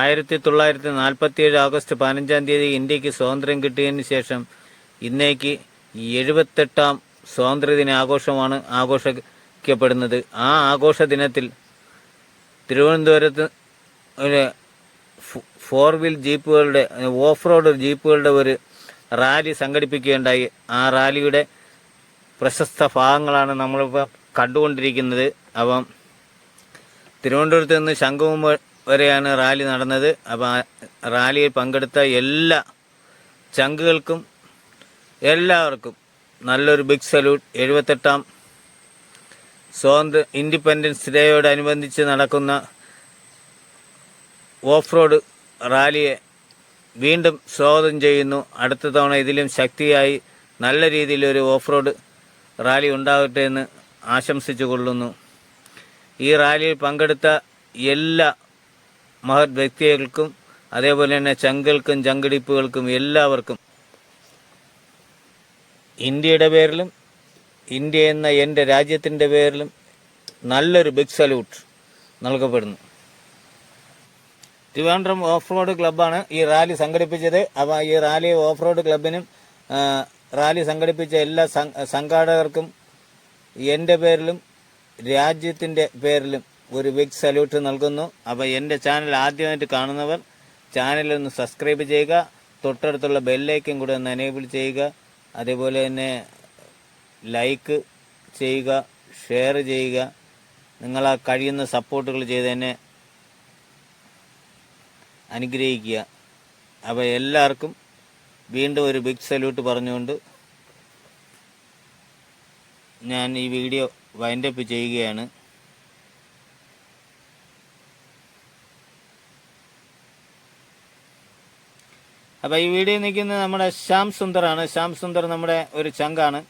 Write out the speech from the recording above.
ആയിരത്തി തൊള്ളായിരത്തി നാൽപ്പത്തിയേഴ് ആഗസ്റ്റ് പതിനഞ്ചാം തീയതി ഇന്ത്യയ്ക്ക് സ്വാതന്ത്ര്യം കിട്ടിയതിന് ശേഷം ഇന്നേക്ക് എഴുപത്തെട്ടാം സ്വാതന്ത്ര്യദിന ആഘോഷമാണ് ആഘോഷിക്കപ്പെടുന്നത്. ആ ആഘോഷ ദിനത്തിൽ തിരുവനന്തപുരത്ത് ഒരു ഫോർ വീൽ ജീപ്പുകളുടെ ഓഫ് റോഡ് ജീപ്പുകളുടെ ഒരു റാലി സംഘടിപ്പിക്കുകയുണ്ടായി. ആ റാലിയുടെ പ്രശസ്ത ഭാഗങ്ങളാണ് നമ്മളിപ്പോൾ കണ്ടുകൊണ്ടിരിക്കുന്നത്. അപ്പം തിരുവനന്തപുരത്ത് നിന്ന് ശംഖുമുമ്പ് വരെയാണ് റാലി നടന്നത്. അപ്പോൾ റാലിയിൽ പങ്കെടുത്ത എല്ലാ ചങ്കുകൾക്കും എല്ലാവർക്കും നല്ലൊരു ബിഗ് സല്യൂട്ട് എഴുപത്തെട്ടാം സ്വാതന്ത്ര്യ ഇൻഡിപെൻഡൻസ് ഡേയോടനുബന്ധിച്ച് നടക്കുന്ന ഓഫ് റോഡ് റാലിയെ വീണ്ടും സ്വാഗതം ചെയ്യുന്നു. അടുത്ത തവണ ഇതിലും ശക്തിയായി നല്ല രീതിയിലൊരു ഓഫ് റോഡ് റാലി ഉണ്ടാകട്ടെ എന്ന് ആശംസിച്ചു കൊള്ളുന്നു ഈ റാലിയിൽ പങ്കെടുത്ത എല്ലാ മഹത് വ്യക്തികൾക്കും അതേപോലെ തന്നെ ചങ്കൾക്കും ചങ്കടിപ്പുകൾക്കും എല്ലാവർക്കും ഇന്ത്യയുടെ പേരിലും ഇന്ത്യ എന്ന എന്റെ രാജ്യത്തിന്റെ പേരിലും നല്ലൊരു ബിഗ് സല്യൂട്ട് നൽകപ്പെടുന്നു. ട്രിവാൻഡ്രം ഓഫ് റോഡ് ക്ലബ്ബാണ് ഈ റാലി സംഘടിപ്പിച്ചത്. അപ്പോൾ ഈ റാലി ഓഫ് റോഡ് ക്ലബിനും റാലി സംഘടിപ്പിച്ച എല്ലാ സംഘാടകർക്കും എന്റെ പേരിലും രാജ്യത്തിന്റെ പേരിലും ഒരു ബിഗ് സല്യൂട്ട് നൽകുന്നു. അപ്പോൾ എന്റെ ചാനൽ ആദ്യമായിട്ട് കാണുന്നവർ ചാനലൊന്ന് സബ്സ്ക്രൈബ് ചെയ്യുക. തൊട്ടടുത്തുള്ള ബെല്ലേക്കും കൂടെ ഒന്ന് എനേബിൾ ചെയ്യുക. അതേപോലെ തന്നെ ലൈക്ക് ചെയ്യുക ഷെയർ ചെയ്യുക. നിങ്ങൾ ആ കഴിയുന്ന സപ്പോർട്ടുകൾ ചെയ്ത് തന്നെ അനുഗ്രഹിക്കുക. അപ്പോൾ എല്ലാവർക്കും വീണ്ടും ഒരു ബിഗ് സല്യൂട്ട് പറഞ്ഞുകൊണ്ട് ഞാൻ ഈ വീഡിയോ വൈൻഡപ്പ് ചെയ്യുകയാണ്. അപ്പോൾ ഈ വീഡിയോ നിൽക്കുന്നത് നമ്മുടെ ശ്യാം സുന്ദറാണ്. ശ്യാം സുന്ദർ നമ്മുടെ ഒരു ചങ്കാണ്.